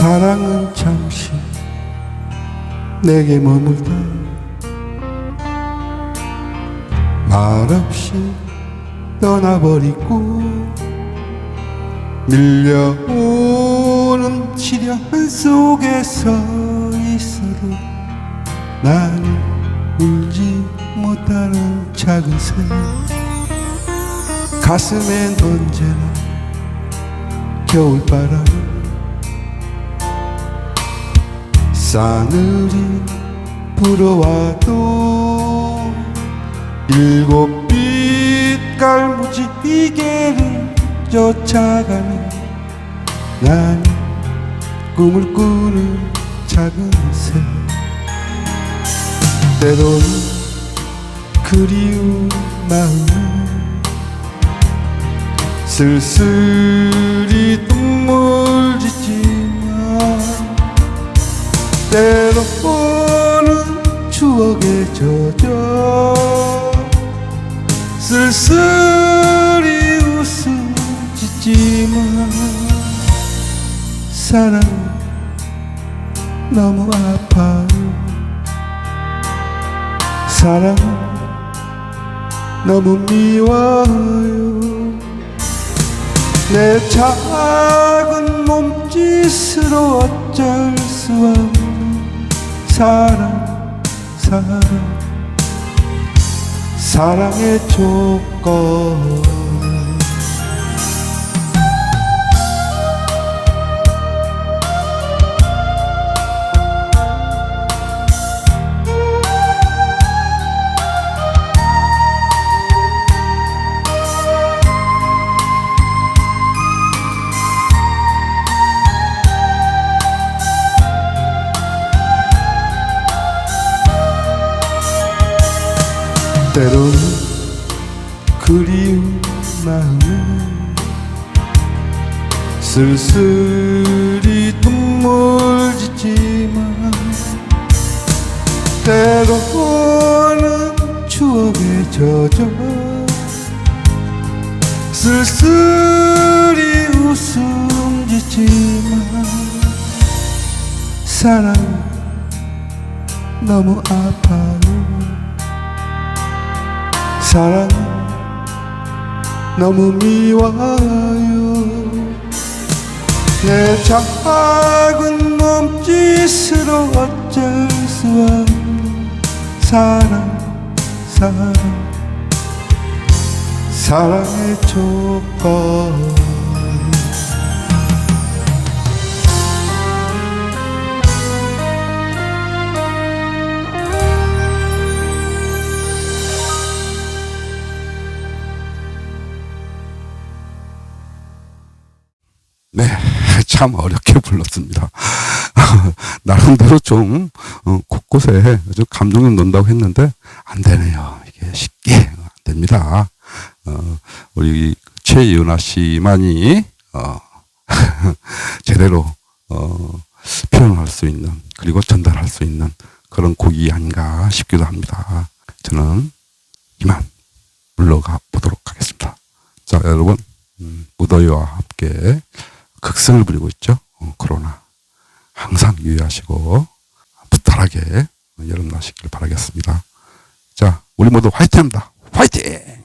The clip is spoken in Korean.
사랑은 잠시 내게 머물다. 말없이 떠나버리고 밀려오는 시련 속에서 있어도 나는 울지 못하는 작은 새. 가슴엔 언제나 겨울바람 싸늘히 불어와도 일곱 빛깔 무지 비계를 쫓아가는 난 꿈을 꾸는 작은 새. 때로는 그리운 마음은 쓸쓸히 눈물 젖어 쓸쓸히 웃음 짓지만 사랑 너무 아파요. 사랑 너무 미워요. 내 작은 몸짓으로 어쩔 수 없는 사랑 사랑 사랑의 조건 때로는 그리운 마음은 쓸쓸히 눈물 짓지만 때로는 추억에 젖어 쓸쓸히 웃음 짓지만 사랑 너무 아파요 사랑 너무 미워요. 내 작은 몸짓으로 어쩔 수 없는 사랑 사랑. 사랑의 조건 참 어렵게 불렀습니다. 나름대로 좀 어, 곳곳에 좀 감동을 넣는다고 했는데 안 되네요. 이게 쉽게 안 됩니다. 어, 우리 최윤아 씨만이 어, 제대로 어, 표현할 수 있는 그리고 전달할 수 있는 그런 곡이 아닌가 싶기도 합니다. 저는 이만 물러가 보도록 하겠습니다. 자, 여러분 음, 무더위와 함께 극성을 부리고 있죠. 어, 코로나 항상 유의하시고 부탈하게 여름 나시길 바라겠습니다. 자, 우리 모두 화이팅합니다. 화이팅!